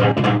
15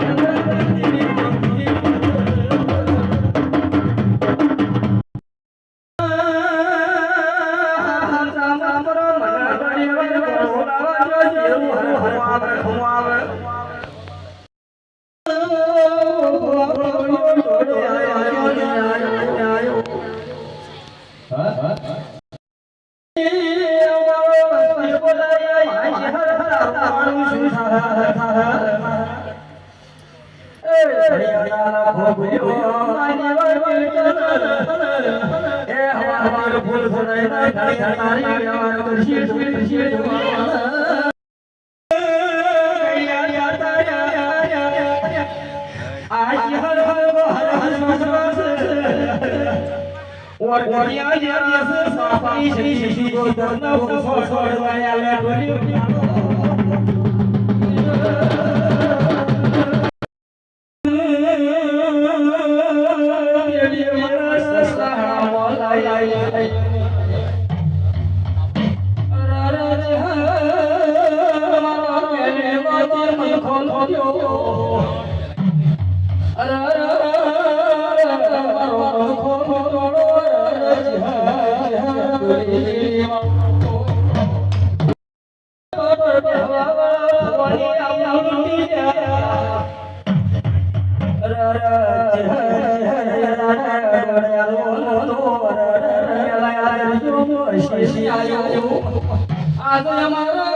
આવે હું આવે ભૂલ ભૂલ ઓડિયા યાર સાપની શી શી ગો દોનો ફોફો છોડવાયા લે ભરી અરે અરે આજો અમારો